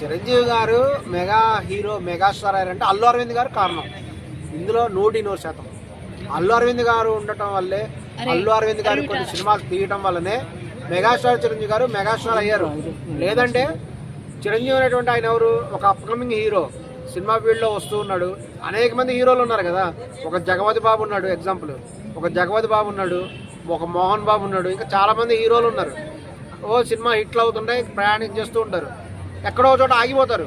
చిరంజీవి గారు mega hero megastar అయ్యారంటే అల్లు అరవింద్ గారు కారణం. ఇందులో నూటి నూరు శాతం. అల్లు అరవింద్ గారు ఉండటం వల్లే అల్లు అరవింద్ గారు కొన్ని సినిమాలు తీయటం వల్లనే మెగాస్టార్ చిరంజీవి గారు మెగాస్టార్ అయ్యారు. లేదంటే చిరంజీవి అనేటువంటి ఆయన ఎవరు? ఒక అప్కమింగ్ హీరో సినిమా ఫీల్డ్లో వస్తూ ఉన్నాడు. అనేక మంది హీరోలు ఉన్నారు కదా. ఒక జగపతి బాబు ఉన్నాడు ఎగ్జాంపుల్ ఒక జగపతి బాబు ఉన్నాడు ఒక మోహన్ బాబు ఉన్నాడు. ఇంకా చాలా మంది హీరోలు ఉన్నారు. ఓ సినిమా హిట్లు అవుతుంటాయి ప్రయాణం చేస్తూ ఉంటారు. ఎక్కడో చోట ఆగిపోతారు.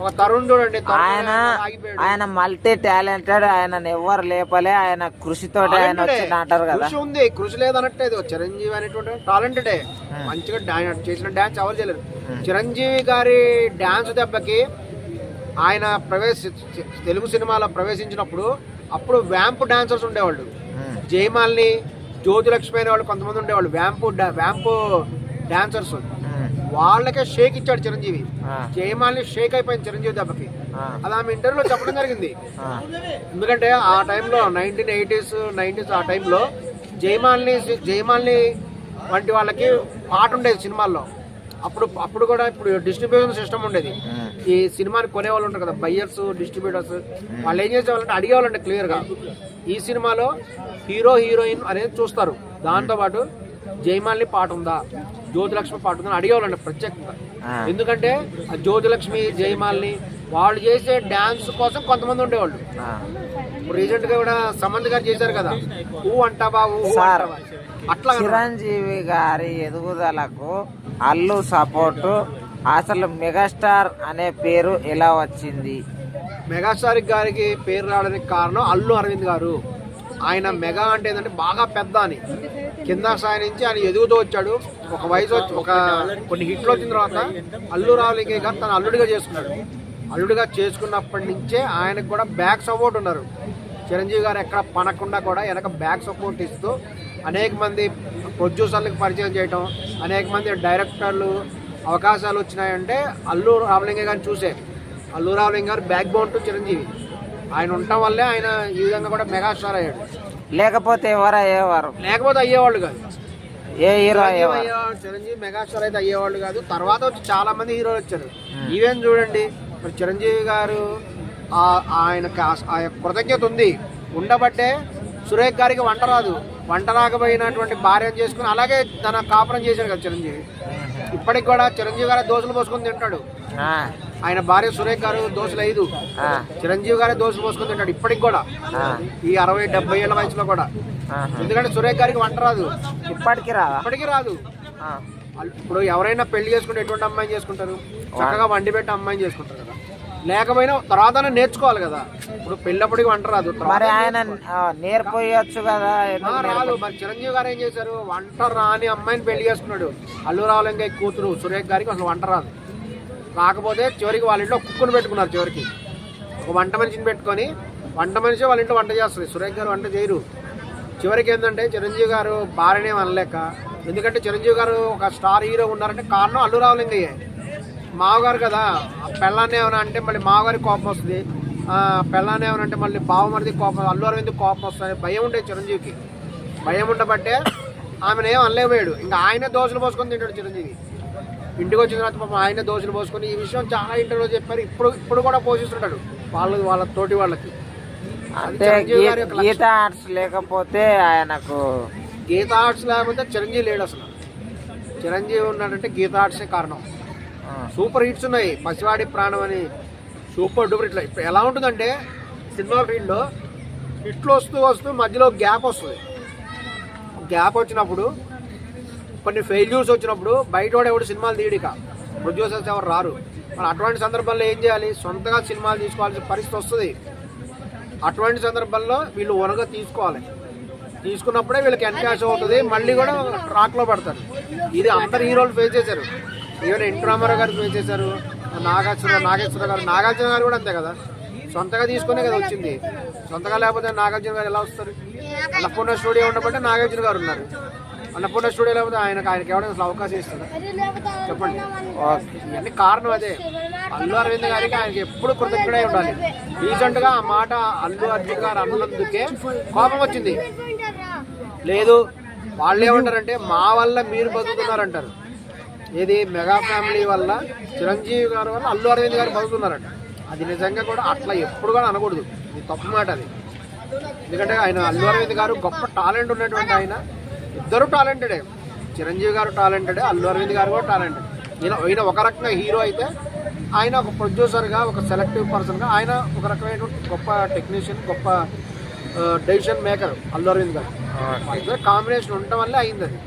ఒక తరుణ్ చూడండి ఆయన ఆయన మల్టీ టాలెంటెడ్ ఆయన ఎవరు లేపలే ఆయన కృషితోటి ఆయన Talented ఏ. వచ్చి అంటారు కదా. కృషి ఉంది కృషి లేదనట్లేదు. చిరంజీవి అనేటువంటి టాలెంటెడే. మంచిగా డా- చేసిన డాన్స్ ఎవరు చేయలేరు. చిరంజీవి గారి డాన్స్ దెబ్బకి ఆయన ప్రవేశ తెలుగు సినిమాలో ప్రవేశించినప్పుడు అప్పుడు వ్యాంప్ డాన్సర్స్ ఉండేవాళ్ళు. జయమాల్ని జ్యోతిలక్ష్మి అనే వాళ్ళు కొంతమంది ఉండేవాళ్ళు. Vamp vamp dancers. వాళ్ళకే షేక్ ఇచ్చాడు చిరంజీవి. జయమాల్ని షేక్ అయిపోయింది చిరంజీవి దెబ్బకి. అది ఆమె ఇంటర్వ్యూలో చెప్పడం జరిగింది. ఎందుకంటే ఆ టైంలో నైన్టీన్ ఎయిటీస్ నైన్టీస్ ఆ టైంలో జయమాల్ని జయమాల్ని వంటి వాళ్ళకి పాట ఉండేది సినిమాల్లో. అప్పుడు అప్పుడు కూడా ఇప్పుడు డిస్ట్రిబ్యూషన్ సిస్టమ్ ఉండేది. ఈ సినిమాని కొనే వాళ్ళు ఉంటారు కదా బయ్యర్స్ డిస్ట్రిబ్యూటర్స్. వాళ్ళు ఏం చేసేవాళ్ళంటే అడిగేవాళ్ళంటే క్లియర్గా ఈ సినిమాలో హీరో హీరోయిన్ అనేది చూస్తారు. దాంతోపాటు జయమాలిని పాట ఉందా? జ్యోతిలక్ష్మి పాట ఉందా అని అడిగేవాళ్ళండి ప్రత్యేకంగా ఎందుకంటే ఆ జ్యోతిలక్ష్మి జయమాలిని వాళ్ళు చేసే డాన్స్ కోసం కొంతమంది ఉండేవాళ్ళు. రీసెంట్గా కూడా సమంత్ గారు చేశారు కదా ఊ అంటావా ఊ అట్లా చిరంజీవి గారి ఎదుగుదలకు అల్లు సపోర్టు అసలు మెగాస్టార్ అనే పేరు ఎలా వచ్చింది? మెగాస్టార్ గారికి పేరు రావడానికి కారణం అల్లు అరవింద్ గారు. ఆయన మెగా అంటే ఏంటంటే బాగా పెద్ద అని. కింద స్థాయి నుంచి ఆయన ఎదుగుతూ వచ్చాడు. ఒక వయసు వచ్చి ఒక కొన్ని హిట్లు వచ్చిన తర్వాత అల్లు రావులింగే గారు తన అల్లుడిగా చేసుకున్నాడు. అల్లుడిగా చేసుకున్నప్పటి నుంచే ఆయనకు కూడా బ్యాక్ సపోర్ట్ ఉన్నారు. చిరంజీవి గారు ఎక్కడ పనకుండా కూడా వెనక బ్యాక్ సపోర్ట్ ఇస్తూ అనేక మంది ప్రొడ్యూసర్లకు పరిచయం చేయటం అనేక మంది డైరెక్టర్లు అవకాశాలు వచ్చినాయంటే అల్లు రామలింగ గారిని చూసే. అల్లు రామలింగ గారు బ్యాక్ బోన్ టు చిరంజీవి. ఆయన ఉండటం వల్లే ఆయన ఈ విధంగా కూడా మెగాస్టార్ అయ్యాడు. లేకపోతే ఎవరు అయ్యేవారు? లేకపోతే అయ్యేవాళ్ళు కాదు. ఏ హీరో చిరంజీవి అయ్యేవారు? చిరంజీవి మెగాస్టార్ అయితే అయ్యేవాళ్ళు కాదు. తర్వాత వచ్చి చాలా మంది హీరోలు వచ్చారు. ఈవెన్ చూడండి మరి చిరంజీవి గారు ఆ- ఆయనకు ఆ- ఆ యొక్క కృతజ్ఞత ఉంది. ఉండబట్టే సురేఖ్ గారికి వంట రాదు. వంట రాకపోయినటువంటి భార్యను చేసుకుని అలాగే తన కాపురం చేశాడు కదా చిరంజీవి. ఇప్పటికి కూడా చిరంజీవి గారు దోశలు పోసుకొని తింటాడు ఆయన భార్య సురేఖ్ గారు దోశలు ఐదు. చిరంజీవి గారే దోశలు పోసుకొని తింటాడు ఇప్పటికి కూడా. ఈ అరవై డెబ్బై ఏళ్ళ వయసులో కూడా. ఎందుకంటే సురేఖ్ గారికి వంట రాదు. ఇప్పటికి రాదా ఇప్పటికీ రాదు. ఇప్పుడు ఎవరైనా పెళ్ళి చేసుకుంటే ఎటువంటి అమ్మాయిని చేసుకుంటారు? చక్కగా వండి పెట్టి అమ్మాయిని చేసుకుంటారు కదా. లేకపోయినా తర్వాత నేర్చుకోవాలి కదా. ఇప్పుడు పెళ్ళప్పటికి వంట రాదు. మరి ఆయన నేర్పోయొచ్చు కదా రాదు. మరి చిరంజీవి గారు ఏం చేశారు? వంట రాని అమ్మాయిని పెళ్ళి చేసుకున్నాడు. అల్లు రావులంగా కూతురు సురేఖ్ గారికి అసలు వంట రాదు. రాకపోతే చివరికి వాళ్ళ ఇంట్లో కుక్కును పెట్టుకున్నారు చివరికి. ఒక వంట మనిషిని పెట్టుకొని వంట మనిషి వాళ్ళ ఇంట్లో వంట చేస్తుంది. సురేఖ్ గారు వంట చేయరు. చివరికి ఏంటంటే చిరంజీవి గారు భార్యనే అనలేక ఎందుకంటే చిరంజీవి గారు ఒక స్టార్ హీరో ఉన్నారంటే కారణం అల్లు రావులింగయ్యే. మావగారు కదా పెళ్ళాన్ని ఏమైనా అంటే మళ్ళీ మావగారికి కోపం వస్తుంది. పెళ్ళాన్ని ఏమైనా అంటే మళ్ళీ బావమరిది కోపం అల్లు అరవింద్ కోపం వస్తుంది. భయం ఉండే చిరంజీవికి. భయం ఉండబట్టే ఆమెను ఏం అనలేకపోయాడు. ఇంకా ఆయనే దోశలు పోసుకొని తింటాడు చిరంజీవి. ఇంటికి వచ్చిన తర్వాత పాపం ఆయనే దోశలు పోసుకొని ఈ విషయం చాలా ఇంటర్వ్యూ చెప్పారు. ఇప్పుడు ఇప్పుడు కూడా పోషిస్తుంటాడు. వాళ్ళ వాళ్ళ తోటి వాళ్ళకి. అంటే గీత ఆర్ట్స్ లేకపోతే ఆయనకు గీత ఆర్ట్స్ లేకపోతే చిరంజీవి లేడు అసలు. చిరంజీవి ఉన్నాడంటే గీత ఆర్ట్సే కారణం. సూపర్ హిట్స్ ఉన్నాయి. పసివాడి ప్రాణం అని సూపర్ డూపర్ ఇట్లా ఇప్పుడు ఎలా ఉంటుందంటే సినిమా ఫీల్డ్లో హిట్లు వస్తూ వస్తూ మధ్యలో గ్యాప్ వస్తుంది. గ్యాప్ వచ్చినప్పుడు కొన్ని ఫెయిల్యూర్స్ వచ్చినప్పుడు బయట వాడు ఎవడు సినిమాలు తీయడిక ప్రొడ్యూసర్స్ ఎవరు రారు. మరి అటువంటి సందర్భంలో ఏం చేయాలి? సొంతగా సినిమాలు తీసుకోవాల్సిన పరిస్థితి వస్తుంది. అటువంటి సందర్భంలో వీళ్ళు ఒనగా తీసుకోవాలి. తీసుకున్నప్పుడే వీళ్ళకి ఎన్కాష్ అవుతుంది. మళ్ళీ కూడా ట్రాక్లో పడతారు. ఇది అందరు హీరోలు ఫేస్ చేశారు. ఈవెన్ ఎన్ రామారావు గారు ఫేస్ చేశారు. నాగార్జున నాగేశ్వర గారు నాగార్జున గారు కూడా అంతే కదా. సొంతగా తీసుకునే కదా వచ్చింది. సొంతగా లేకపోతే నాగార్జున గారు ఎలా వస్తారు? అన్నపూర్ణ స్టూడియో ఉండబట్టే నాగార్జున గారు ఉన్నారు. అన్నపూర్ణ స్టూడియో లేకపోతే ఆయనకు ఆయనకి ఎవరైనా అసలు అవకాశం ఇస్తారా? చెప్పండి. ఇవన్నీ కారణం అదే. అల్లు అరవింద్ గారికి ఆయనకి ఎప్పుడు కృతజ్ఞుడై ఉండాలి. రీసెంట్గా ఆ మాట అల్లు అర్జున్ గారు అన్నందుకే కోపం వచ్చింది. లేదు వాళ్ళు ఏమంటారంటే మా వల్ల మీరు బతుకుతున్నారంటారు. ఏది మెగా ఫ్యామిలీ వల్ల చిరంజీవి గారి వల్ల అల్లు అరవింద్ గారు బతుకున్నారంట అది నిజంగా కూడా అట్లా ఎప్పుడు కూడా అనకూడదు. ఇది తప్పు మాట అది. ఎందుకంటే ఆయన అల్లు అరవింద్ గారు గొప్ప టాలెంట్ ఉన్నటువంటి ఆయన. ఇద్దరు టాలెంటెడే. చిరంజీవి గారు టాలెంటెడే అల్లు అరవింద్ గారు కూడా టాలెంటెడ్. ఈయన ఈయన ఒక రకంగా హీరో అయితే ఆయన ఒక ప్రొడ్యూసర్గా ఒక సెలెక్టివ్ పర్సన్గా ఆయన ఒక రకమైనటువంటి గొప్ప టెక్నీషియన్ గొప్ప డెసిషన్ మేకర్ అల్లు అరవింద్ గారు. కాంబినేషన్ ఉండటం వల్లే అయింది అది.